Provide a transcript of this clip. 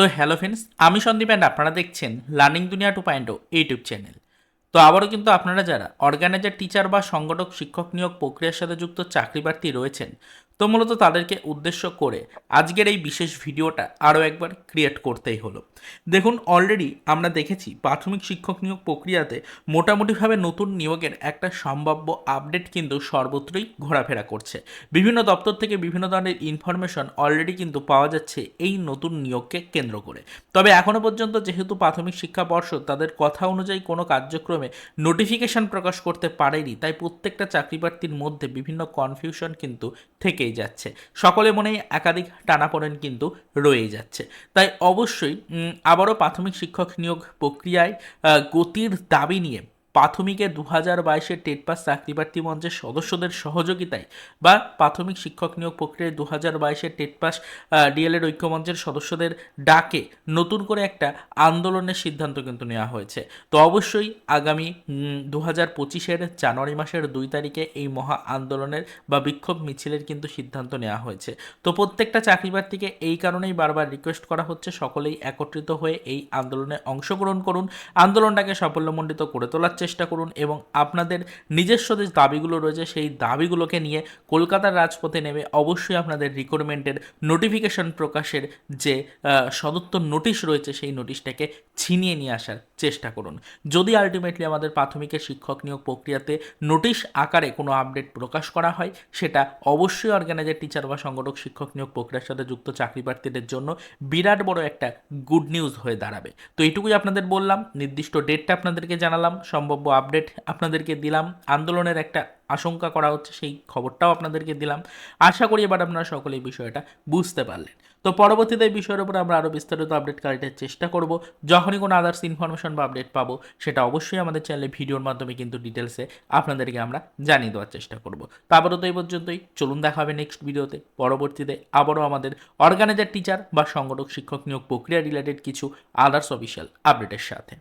তো hello friends আমি Sandeep and আপনারা দেখছেন লার্নিং দুনিয়া টু পয়েন্ট ইউটিউব চ্যানেল তো আবারও কিন্তু আপনারা যারা অর্গানাইজার টিচার বা সংগঠক, শিক্ষক নিয়োগ প্রক্রিয়ার সাথে যুক্ত চাকরি প্রার্থী রয়েছেন তো মূলত তাদেরকে উদ্দেশ্য করে আজকের এই বিশেষ ভিডিওটা আরও একবার ক্রিয়েট করতেই হলো। দেখুন অলরেডি আমরা দেখেছি প্রাথমিক শিক্ষক নিয়োগ প্রক্রিয়াতে মোটামুটিভাবে নতুন নিয়োগের একটা সম্ভাব্য আপডেট কিন্তু সর্বত্রই ঘোরাফেরা করছে। বিভিন্ন দপ্তর থেকে বিভিন্ন ধরনের ইনফরমেশন অলরেডি কিন্তু পাওয়া যাচ্ছে এই নতুন নিয়োগকে কেন্দ্র করে। তবে এখনও পর্যন্ত যেহেতু প্রাথমিক শিক্ষা পর্ষদ তাদের কথা অনুযায়ী কোনো কার্যক্রমে নোটিফিকেশন প্রকাশ করতে পারেনি, তাই প্রত্যেকটা চাকরি প্রার্থীর মধ্যে বিভিন্ন কনফিউশন কিন্তু থেকেই যাচ্ছে। সকলে মনেই একাধিক টানাপোড়েন কিন্তু রয়েই যাচ্ছে। তাই অবশ্যই আবারও প্রাথমিক শিক্ষক নিয়োগ প্রক্রিয়ায় গতির দাবি নিয়ে প্রাথমিকে দু হাজার বাইশের টেট পাস চাকরি প্রার্থী মঞ্চের সদস্যদের সহযোগিতায় বা প্রাথমিক শিক্ষক নিয়োগ প্রক্রিয়ায় দু হাজার বাইশের টেট পাস ডিএলএড ঐক্যমঞ্চের সদস্যদের ডাকে নতুন করে একটা আন্দোলনের সিদ্ধান্ত কিন্তু নেওয়া হয়েছে। তো অবশ্যই আগামী দু হাজার পঁচিশের জানুয়ারি মাসের দুই তারিখে এই মহা আন্দোলনের বা বিক্ষোভ মিছিলের কিন্তু সিদ্ধান্ত নেওয়া হয়েছে। তো প্রত্যেকটা চাকরি প্রার্থীকে এই কারণেই বারবার রিকোয়েস্ট করা হচ্ছে, সকলেই একত্রিত হয়ে এই আন্দোলনে অংশগ্রহণ করুন। আন্দোলনটাকে সাফল্যমণ্ডিত করে তোলার চেষ্টা করুন এবং আপনাদের নিজস্ব যে দাবিগুলো রয়েছে, সেই দাবিগুলোকে নিয়ে কলকাতার রাজপথে নেমে অবশ্যই আপনাদের রিক্রুটমেন্টের নোটিফিকেশন প্রকাশের যে সদত্তর নোটিশ রয়েছে, সেই নোটিশটাকে ছিনিয়ে নিয়ে আসার চেষ্টা করুন। যদি আলটিমেটলি আমাদের প্রাথমিকের শিক্ষক নিয়োগ প্রক্রিয়াতে নোটিশ আকারে কোনো আপডেট প্রকাশ করা হয়, সেটা অবশ্যই অর্গানাইজার টিচার বা সংগঠক শিক্ষক নিয়োগ প্রক্রিয়ার সাথে যুক্ত চাকরি প্রার্থীদের জন্য বিরাট বড় একটা গুড নিউজ হয়ে দাঁড়াবে। তো এটুকুই আপনাদের বললাম, নির্দিষ্ট ডেটটা আপনাদেরকে জানালাম, সম্ভাব্য আপডেট আপনাদেরকে দিলাম, আন্দোলনের একটা আশঙ্কা করা হচ্ছে, সেই খবরটাও আপনাদেরকে দিলাম। আশা করি এবার আপনারা সকলে বিষয়টা বুঝতে পারলেন। তো পরবর্তীতে এই বিষয়ের উপর আমরা আরও বিস্তারিত আপডেট কালেক্টের চেষ্টা করব। যখনই কোনো আদার্স ইনফরমেশন বা আপডেট পাবো, সেটা অবশ্যই আমাদের চ্যানেলে ভিডিওর মাধ্যমে কিন্তু ডিটেলসে আপনাদেরকে আমরা জানিয়ে দেওয়ার চেষ্টা করব। তারপরে তো এই পর্যন্তই। চলুন দেখা হবে নেক্সট ভিডিওতে পরবর্তীতে আবারও আমাদের অর্গানাইজার টিচার বা সংগঠক, শিক্ষক নিয়োগ প্রক্রিয়া রিলেটেড কিছু আদার্স অফিসিয়াল আপডেটের সাথে।